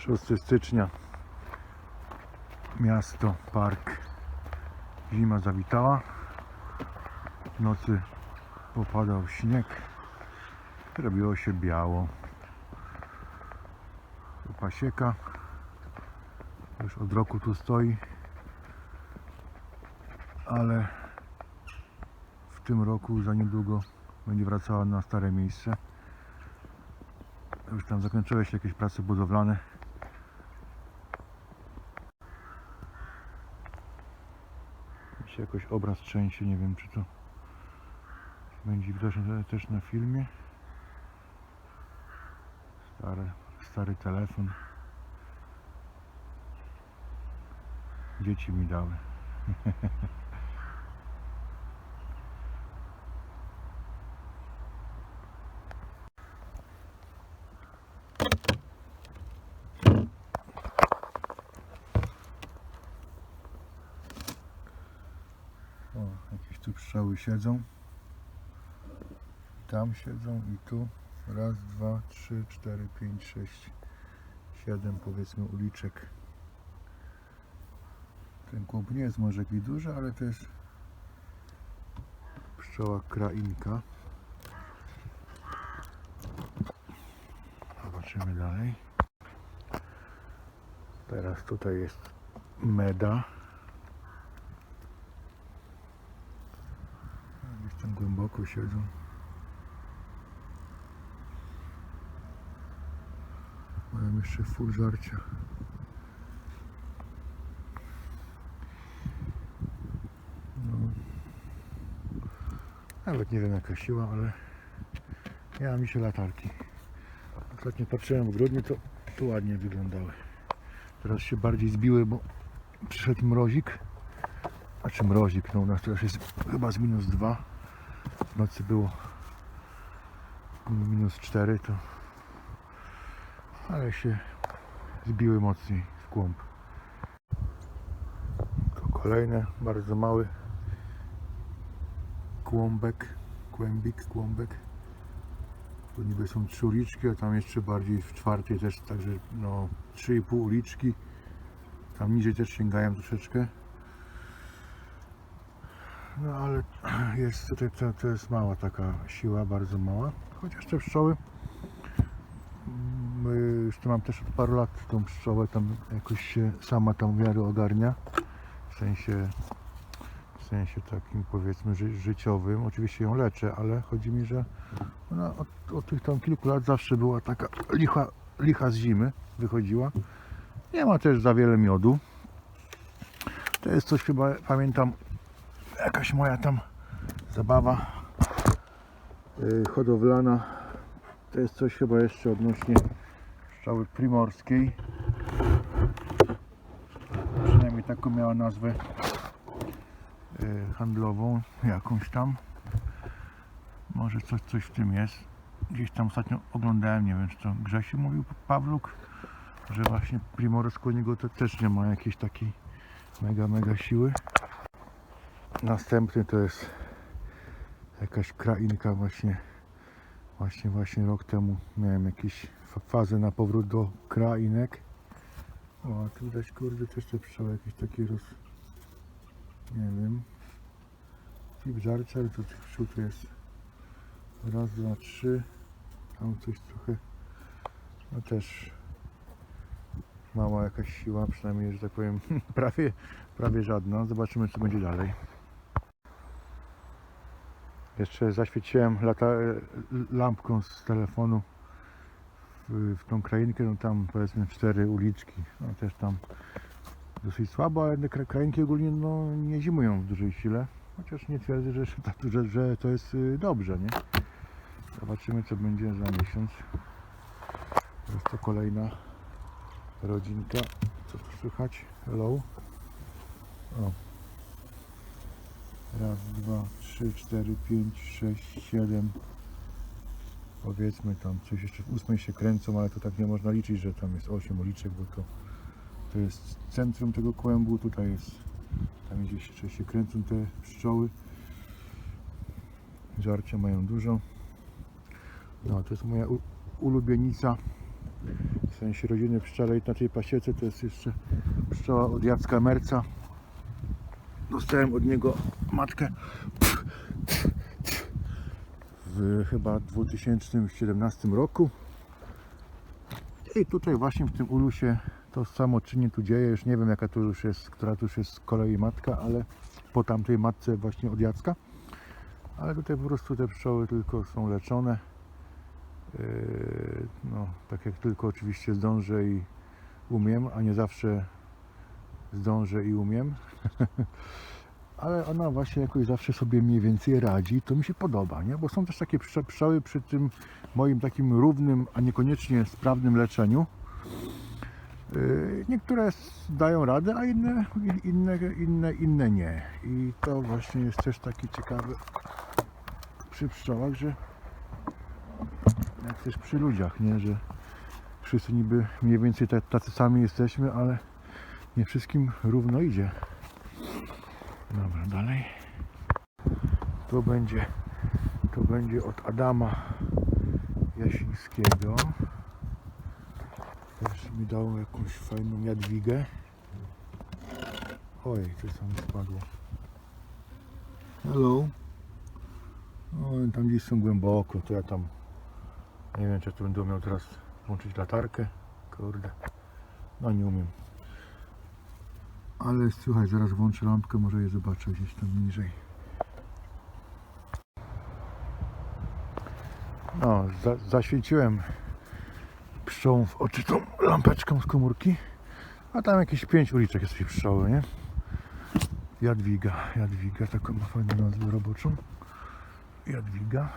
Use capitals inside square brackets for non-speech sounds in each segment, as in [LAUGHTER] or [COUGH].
6 stycznia. Miasto, park. Zima zawitała. W nocy popadał śnieg. Robiło się biało. Tu pasieka. Już od roku tu stoi. Ale w tym roku za niedługo będzie wracała na stare miejsce. Już tam zakończyły się jakieś prace budowlane się jakoś obraz trzęsie, nie wiem czy to będzie widoczne też na filmie. Stary, stary telefon. Dzieci mi dały [LAUGHS] O, pszczoły siedzą. Tam siedzą i tu. Raz, dwa, trzy, cztery, pięć, sześć, siedem powiedzmy uliczek. Ten kłąb nie jest może jakiś duży, ale to jest pszczoła krainka. Zobaczymy dalej. Teraz tutaj jest meda. Głęboko siedzą. Mają jeszcze full żarcia. No. Nawet nie wiem jaka siła, ale ja mi się latarki. Ostatnio patrzyłem w grudniu, to tu ładnie wyglądały. Teraz się bardziej zbiły, bo przyszedł mrozik. A czy mrozik? No u nas teraz jest chyba z minus 2. W nocy było minus 4 to ale się zbiły mocniej w kłąb. To kolejne, bardzo mały kłąbek, kłębik, kłąbek. Tu niby są trzy uliczki, a tam jeszcze bardziej w czwartej też, także no 3,5 uliczki. Tam niżej też sięgają troszeczkę. No ale [CLEARS THROAT] jest tutaj, to, to jest mała taka siła, bardzo mała. Chociaż te pszczoły My już tu mam też od paru lat tą pszczołę, tam jakoś się sama tam w miarę ogarnia. W sensie, w sensie takim powiedzmy ży, życiowym. Oczywiście ją leczę, ale chodzi mi, że ona od, od tych tam kilku lat zawsze była taka licha, licha z zimy wychodziła. Nie ma też za wiele miodu. To jest coś chyba, pamiętam, jakaś moja tam zabawa yy, hodowlana to jest coś chyba jeszcze odnośnie pszczoły primorskiej. Przynajmniej taką miała nazwę e, handlową, jakąś tam. Może coś, coś w tym jest. Gdzieś tam ostatnio oglądałem, nie wiem czy to Grzesiu mówił, Pawluk, że właśnie primorsku niego to też nie ma jakiejś takiej mega, mega siły. Następny to jest jakaś krainka właśnie Właśnie, właśnie rok temu miałem jakieś fa- fazę na powrót do krainek. O, tu widać kurde też te pszczoły jakieś takie roz... Nie wiem. Tip żarcia, ale to tych pszczół jest raz, dwa, trzy. Tam coś trochę, no też mała jakaś siła, przynajmniej, że tak powiem, [LAUGHS] prawie, prawie żadna. Zobaczymy co będzie dalej. Jeszcze zaświeciłem lata, lampką z telefonu w, w tą krainkę, no tam powiedzmy cztery uliczki, no też tam dosyć słabo, ale krainki ogólnie no, nie zimują w dużej sile, chociaż nie twierdzę, że, że, że to jest y, dobrze, nie? Zobaczymy co będzie za miesiąc. Jest to kolejna rodzinka, co tu słychać? Hello? O, Raz, dwa, trzy, cztery, pięć, sześć, siedem. Powiedzmy tam coś jeszcze w ósmej się kręcą, ale to tak nie można liczyć, że tam jest osiem uliczek, bo to, to jest centrum tego kłębu. Tutaj jest, tam gdzieś jeszcze się kręcą te pszczoły. Żarcia mają dużo. No to jest moja ulubienica w sensie rodziny pszczelej na tej pasiece to jest jeszcze pszczoła od Jacka Merca. Dostałem od niego matkę w chyba 2017 roku. I tutaj właśnie w tym ulu się to samo czyni tu dzieje. Już nie wiem jaka to już jest, która tu już jest z kolei matka, ale po tamtej matce właśnie od Jacka. Ale tutaj po prostu te pszczoły tylko są leczone. Yy, No, tak jak tylko oczywiście zdążę i umiem, a nie zawsze zdążę i umiem. [LAUGHS] Ale ona właśnie jakoś zawsze sobie mniej więcej radzi, to mi się podoba, nie? Bo są też takie pszczoły przy tym moim takim równym, a niekoniecznie sprawnym leczeniu. Yy, Niektóre dają radę, a inne, inne, inne, inne nie. I to właśnie jest też taki ciekawy przy pszczołach, że jak też przy ludziach, nie? Że wszyscy niby mniej więcej ta- tacy sami jesteśmy, ale nie wszystkim równo idzie. Dobra, dalej. To będzie, to będzie od Adama Jasińskiego. Też mi dał jakąś fajną jadwigę. Ojej, coś tam spadło. Hello. No, tam gdzieś są głęboko, to ja tam nie wiem, czy tu będę miał teraz włączyć latarkę. Kurde. No nie umiem. Ale słuchaj, zaraz włączę lampkę, może je zobaczę gdzieś tam niżej. No, za, zaświeciłem pszczołą w oczy tą lampeczką z komórki. A tam jakieś pięć uliczek jest tej pszczoły, nie? Jadwiga, Jadwiga, taką ma fajną nazwę roboczą. Jadwiga.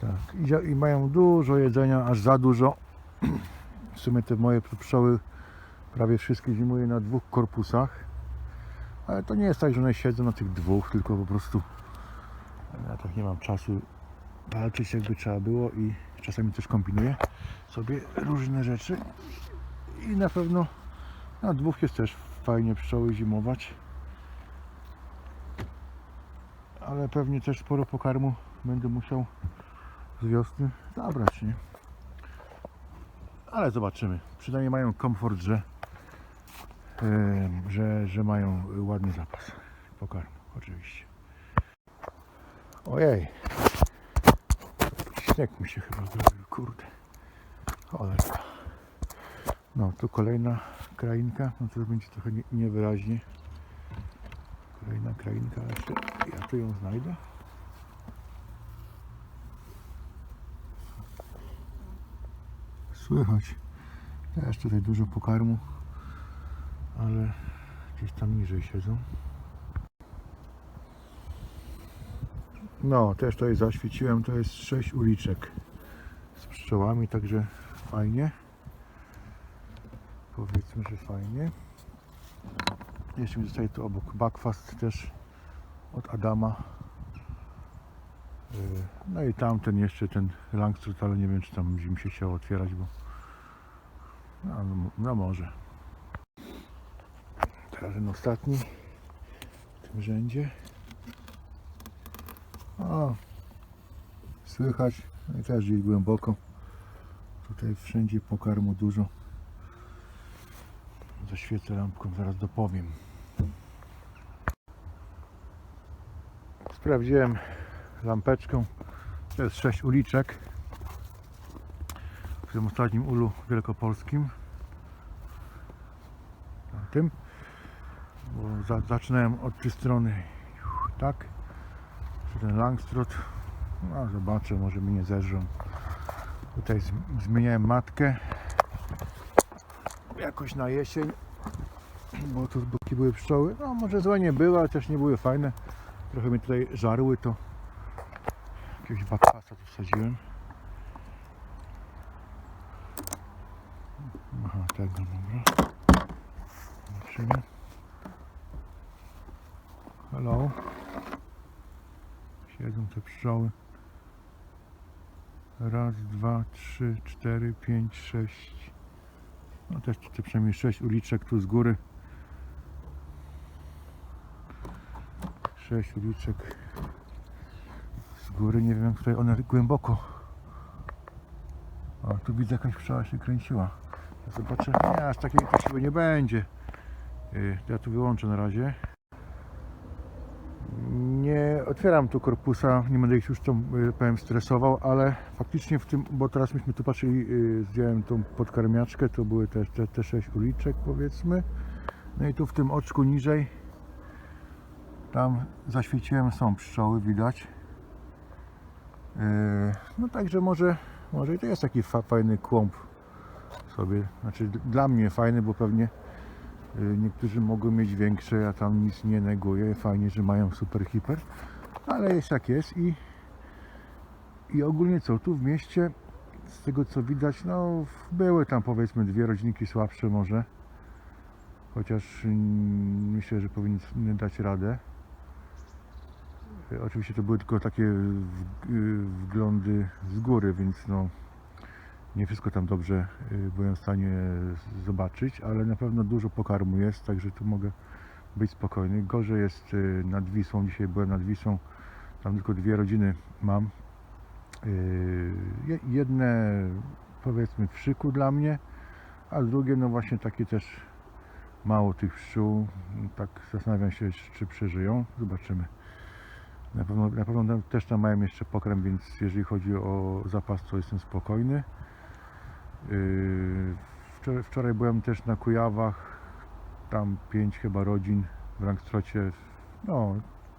Tak, i, i mają dużo jedzenia, aż za dużo. [CLEARS THROAT] W sumie te moje pszczoły prawie wszystkie zimuję na dwóch korpusach. Ale to nie jest tak, że one siedzą na tych dwóch, tylko po prostu ja tak nie mam czasu walczyć jakby trzeba było i czasami też kombinuję sobie różne rzeczy i na pewno na dwóch jest też fajnie pszczoły zimować ale pewnie też sporo pokarmu będę musiał z wiosny zabrać, nie? Ale zobaczymy. Przynajmniej mają komfort, że, że, że mają ładny zapas pokarmu, oczywiście. Ojej. Śnieg mi się chyba zrobił, kurde. Cholera. No, tu kolejna krainka. No to będzie trochę nie, niewyraźnie. Kolejna krainka, jeszcze ja tu ją znajdę. Słychać. Też tutaj dużo pokarmu, ale gdzieś tam niżej siedzą. No, też tutaj zaświeciłem, to jest 6 uliczek z pszczołami, także fajnie. Powiedzmy, że fajnie. Jeszcze mi zostaje tu obok Backfast też od Adama. Yy, No i tamten jeszcze ten Langstrut, ale nie wiem czy tam mi się chciało otwierać, bo no, no, no może. Ten ostatni w tym rzędzie. O, słychać, no i też gdzieś głęboko. Tutaj wszędzie pokarmu dużo. Zaświecę lampką, zaraz dopowiem. Sprawdziłem lampeczką. To jest 6 uliczek. W tym ostatnim ulu wielkopolskim. Tym. Bo za, zaczynałem od tej strony. Tak. Ten Langstrot. No zobaczę, może mnie nie zerżą. Tutaj zm- zmieniałem matkę. Jakoś na jesień. Bo tu z boki były pszczoły. No może złe nie były, ale też nie były fajne. Trochę mnie tutaj żarły, to jakiegoś bakwasa tu wsadziłem. Aha, tego, dobra. Zobaczymy. Hello. Siedzą te pszczoły. Raz, dwa, trzy, cztery, pięć, sześć. No też tutaj przynajmniej sześć uliczek tu z góry. Sześć uliczek z góry. Nie wiem, jak tutaj one głęboko O, tu widzę jakaś pszczoła się kręciła. Zobaczę. Nie, aż takiej siły nie będzie. Y, Ja tu wyłączę na razie. Otwieram tu korpusa, nie będę ich już tą y, powiem stresował, ale faktycznie w tym, bo teraz myśmy tu patrzyli, y, zdjąłem tą podkarmiaczkę, to były te, te, te 6 uliczek powiedzmy. No i tu w tym oczku niżej, tam zaświeciłem, są pszczoły, widać. Yy, No także może, może i to jest taki fa fajny kłąb sobie, znaczy dla mnie fajny, bo pewnie niektórzy mogą mieć większe, ja tam nic nie neguję, fajnie, że mają super hiper, ale jest jak jest i, i ogólnie co, tu w mieście z tego co widać, no były tam powiedzmy dwie rodzinki słabsze może, chociaż myślę, że powinny dać radę. E, Oczywiście to były tylko takie wglądy z góry, więc no nie wszystko tam dobrze y, byłem w stanie zobaczyć, ale na pewno dużo pokarmu jest, także tu mogę być spokojny. Gorzej jest y, nad Wisłą, dzisiaj byłem nad Wisłą, tam tylko dwie rodziny mam. Y, je- Jedne powiedzmy w szyku dla mnie, a drugie no właśnie takie też mało tych pszczół. Tak zastanawiam się, czy przeżyją. Zobaczymy. Na pewno, na pewno też tam mają jeszcze pokrem, więc jeżeli chodzi o zapas, to jestem spokojny. Wczoraj, wczoraj byłem też na Kujawach, tam pięć chyba rodzin w Rangstrocie. No,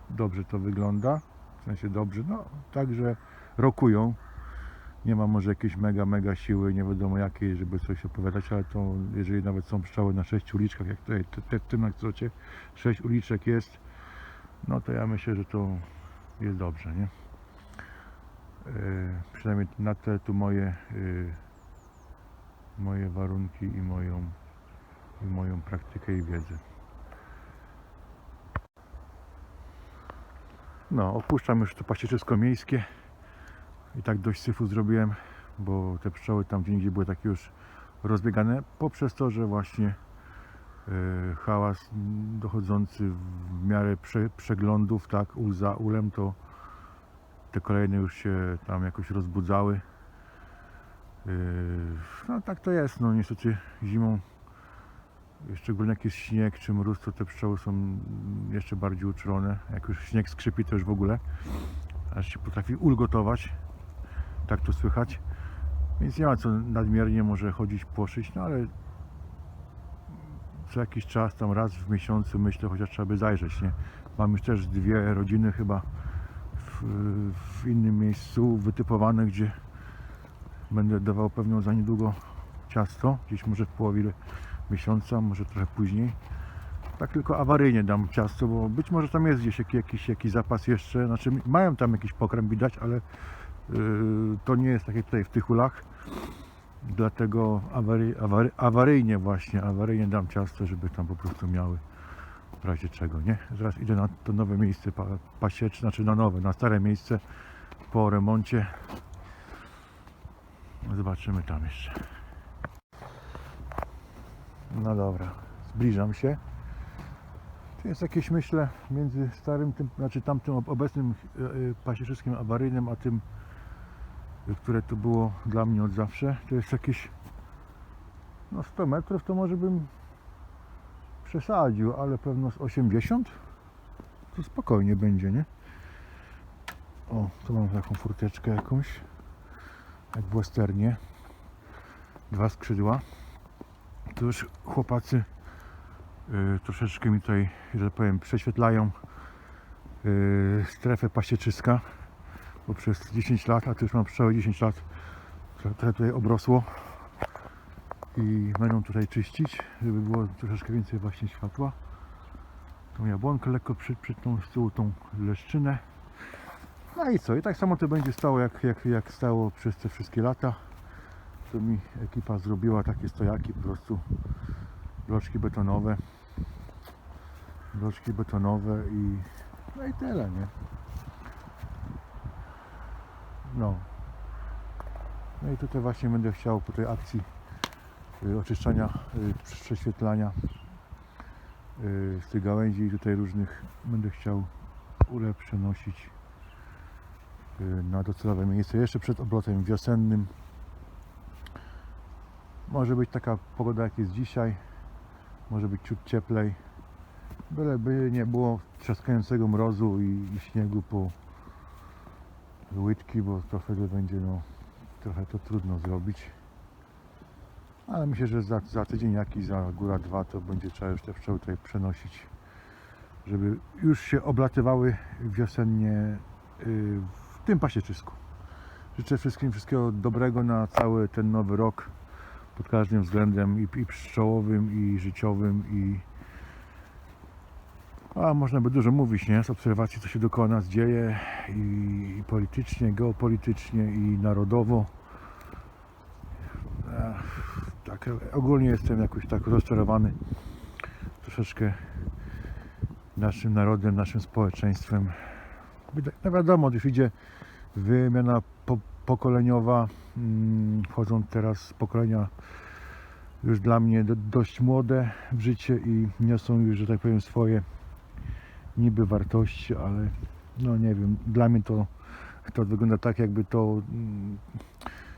dobrze to wygląda, w sensie dobrze, no, także rokują. Nie ma może jakiejś mega, mega siły, nie wiadomo jakiej, żeby coś opowiadać, ale to jeżeli nawet są pszczoły na sześciu uliczkach, jak tutaj, te, w tym Rangstrocie sześć uliczek jest, no to ja myślę, że to jest dobrze, nie? Yy, przynajmniej na te tu moje yy, moje warunki i moją i moją praktykę i wiedzę. No, opuszczam już to pasieczysko miejskie i tak dość syfu zrobiłem, bo te pszczoły tam gdzie indziej były takie już rozbiegane poprzez to, że właśnie yy, hałas dochodzący w miarę prze, przeglądów, tak, ul za ulem, to te kolejne już się tam jakoś rozbudzały. Yy, No tak to jest, no niestety zimą, szczególnie jak jest śnieg czy mróz, to te pszczoły są jeszcze bardziej uczulone. Jak już śnieg skrzypi, to już w ogóle, aż się potrafi ulgotować, tak to słychać. Więc nie ma co nadmiernie może chodzić, płoszyć, no ale co jakiś czas, tam raz w miesiącu myślę, chociaż trzeba by zajrzeć, nie? Mam już też dwie rodziny chyba w, w innym miejscu wytypowane, gdzie będę dawał pewną za niedługo ciasto, gdzieś może w połowie miesiąca, może trochę później. Tak tylko awaryjnie dam ciasto, bo być może tam jest gdzieś jakiś, jakiś, zapas jeszcze, znaczy mają tam jakiś pokrem widać, ale yy, to nie jest tak jak tutaj w tych ulach. Dlatego awary, awary, awaryjnie właśnie, awaryjnie dam ciasto, żeby tam po prostu miały w razie czego, nie? Zaraz idę na to nowe miejsce pa, pasieczne, znaczy na nowe, na stare miejsce po remoncie. Zobaczymy tam jeszcze. No dobra, zbliżam się. Tu jest jakieś, myślę, między starym, tym, znaczy tamtym ob- obecnym e, e, pasieczyskiem awaryjnym, a tym, e, które tu było dla mnie od zawsze. To jest jakieś no 100 metrów, to może bym przesadził, ale pewno z 80 to spokojnie będzie, nie? O, tu mam taką furteczkę jakąś, jak w westernie. Dwa skrzydła. Tu już chłopacy y, troszeczkę mi tutaj, że tak powiem, prześwietlają y, strefę pasieczyska, bo przez 10 lat, a to już mam pszczoły 10 lat, trochę tutaj obrosło i będą tutaj czyścić, żeby było troszeczkę więcej właśnie światła. Tą jabłonkę lekko przy, przy tą z tyłu tą leszczynę. No i co? I tak samo to będzie stało jak, jak, jak stało przez te wszystkie lata. To mi ekipa zrobiła takie stojaki, po prostu bloczki betonowe. Bloczki betonowe i no i tyle, nie? No. No i tutaj właśnie będę chciał po tej akcji y, oczyszczania, y, prześwietlania y, z tych gałęzi i tutaj różnych będę chciał ule przenosić na docelowe miejsce jeszcze przed obrotem wiosennym Może być taka pogoda jak jest dzisiaj. Może być ciut cieplej. Byleby nie było trzaskającego mrozu i, i śniegu po łydki, bo to wtedy będzie no, trochę to trudno zrobić. Ale myślę, że za, za tydzień jakiś, za góra dwa, to będzie trzeba już te pszczoły tutaj przenosić, żeby już się oblatywały wiosennie y, w tym pasieczysku. Życzę wszystkim wszystkiego dobrego na cały ten nowy rok pod każdym względem i, i pszczołowym, i życiowym, i a można by dużo mówić, nie? Z obserwacji, co się dookoła nas dzieje i, i politycznie, geopolitycznie, i narodowo. Tak, ogólnie jestem jakoś tak rozczarowany troszeczkę naszym narodem, naszym społeczeństwem. No wiadomo, już idzie wymiana po, pokoleniowa. Mm, Wchodzą teraz pokolenia już dla mnie do, dość młode w życie i niosą już, że tak powiem, swoje niby wartości, ale no nie wiem, dla mnie to, to wygląda tak, jakby to, mm,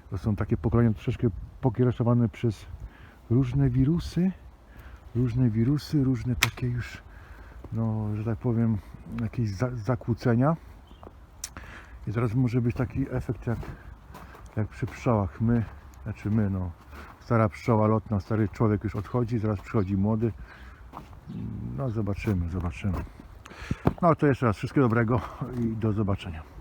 to są takie pokolenia troszeczkę pokiereszowane przez różne wirusy, różne wirusy, różne takie już, no, że tak powiem, jakieś za, zakłócenia. I zaraz może być taki efekt jak, jak przy pszczołach. My, znaczy my, no, stara pszczoła lotna, stary człowiek już odchodzi, zaraz przychodzi młody. No zobaczymy, zobaczymy. No to jeszcze raz wszystkiego dobrego i do zobaczenia.